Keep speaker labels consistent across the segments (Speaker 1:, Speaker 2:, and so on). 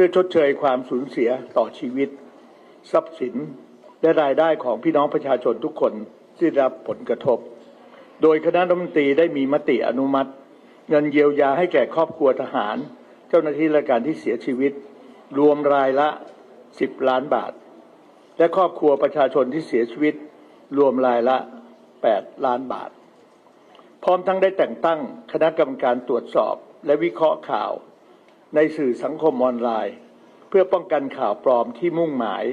Speaker 1: พื่อชดเชยความสูญเสียต่อชีวิต ทรัพย์สินและรายได้ของพี่น้องประชาชนทุกคนที่ได้รับผลกระทบ โดยคณะรัฐมนตรีได้มีมติอนุมัติ เงินเยียวยาให้แก่ครอบครัวทหาร เจ้าหน้าที่ราชการที่เสียชีวิต รวมรายละ 10 ล้านบาท และครอบครัวประชาชนที่เสียชีวิต รวมรายละ 8 ล้านบาท พร้อมทั้งได้แต่งตั้งคณะกรรมการตรวจสอบ และวิเคราะห์ข่าว ในสื่อสังคมออนไลน์ เพื่อป้องกันข่าวปลอมที่มุ่งหมาย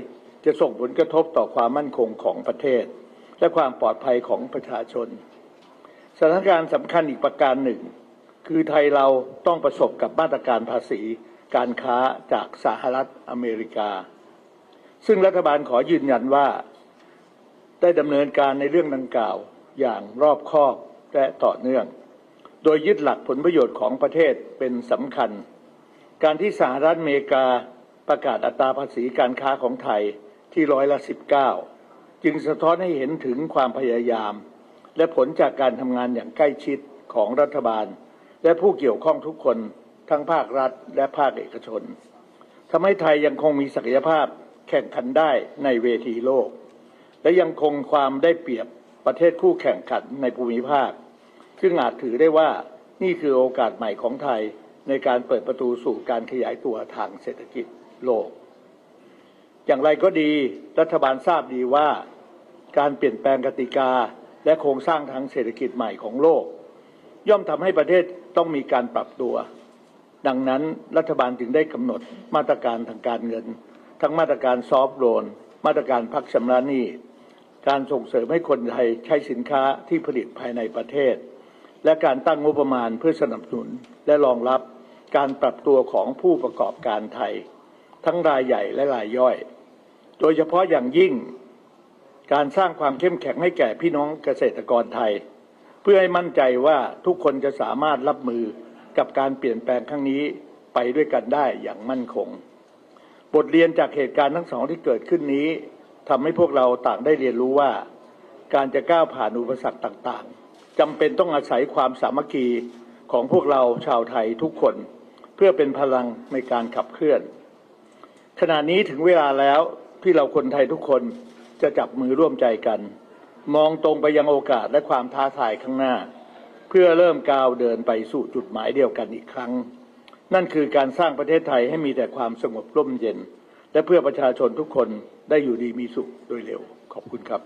Speaker 1: จะส่งผลกระทบต่อความมั่นคงของประเทศ และความปลอดภัยของประชาชน สถานการณ์สำคัญอีกประการหนึ่ง คือไทยเราต้องประสบกับมาตรการภาษี การค้าจากสหรัฐอเมริกา ซึ่งรัฐบาลขอยืนยันว่า ได้ดำเนินการในเรื่องดังกล่าวอย่างรอบคอบและต่อเนื่อง โดยยึดหลักผลประโยชน์ของประเทศเป็นสำคัญ การที่สหรัฐอเมริกาประกาศอัตราภาษีการค้าของไทยที่ร้อยละ 19 จึงสะท้อนให้เห็นถึงความพยายาม และผลจากการทำงานอย่างใกล้ชิดของรัฐบาล และผู้เกี่ยวข้องทุกคนทั้งภาครัฐและภาคเอกชนทำให้ไทยยังคงมีศักยภาพแข่งขันได้ในเวทีโลก และยังคงความได้เปรียบประเทศคู่แข่งขันในภูมิภาค ซึ่งอาจถือได้ว่านี่คือโอกาสใหม่ของไทย ในการเปิดประตูสู่การขยายตัวทางเศรษฐกิจโลก อย่างไรก็ดีรัฐบาลทราบดีว่า การเปลี่ยนแปลงกติกาและโครงสร้างทางเศรษฐกิจใหม่ของโลก ย่อมทำให้ประเทศต้องมีการปรับตัว ดังนั้นรัฐบาลจึงได้กำหนดมาตรการทางการเงิน ทั้งมาตรการซอฟต์โลนมาตรการพักชำระหนี้การส่งเสริมให้คนไทยใช้สินค้าที่ผลิตภายในประเทศ และการตั้งงบประมาณเพื่อสนับสนุนและรองรับ การปรับตัวของผู้ประกอบการไทย ทั้งรายใหญ่และรายย่อย โดยเฉพาะอย่างยิ่ง การสร้างความเข้มแข็งให้แก่พี่น้องเกษตรกรไทย เพื่อให้มั่นใจว่าทุกคนจะสามารถรับมือกับการเปลี่ยนแปลงครั้งนี้ไปด้วยกันได้อย่างมั่นคง บทเรียนจากเหตุการณ์ทั้งสองที่เกิดขึ้นนี้ทำให้พวกเราต่างได้เรียนรู้ว่า การจะก้าวผ่านอุปสรรคต่างๆจำเป็นต้องอาศัยความสามัคคีของพวกเราชาวไทยทุกคน เพื่อเป็นพลังในการขับเคลื่อน ขณะนี้ถึงเวลาแล้วที่เราคนไทยทุกคนจะจับมือร่วมใจกัน มองตรงไปยังโอกาสและความท้าทายข้างหน้า เพื่อเริ่มก้าวเดินไปสู่จุดหมายเดียวกันอีกครั้ง นั่นคือการสร้างประเทศไทยให้มีแต่ความสงบร่มเย็น และเพื่อประชาชนทุกคนได้อยู่ดีมีสุขโดยเร็วขอบคุณครับ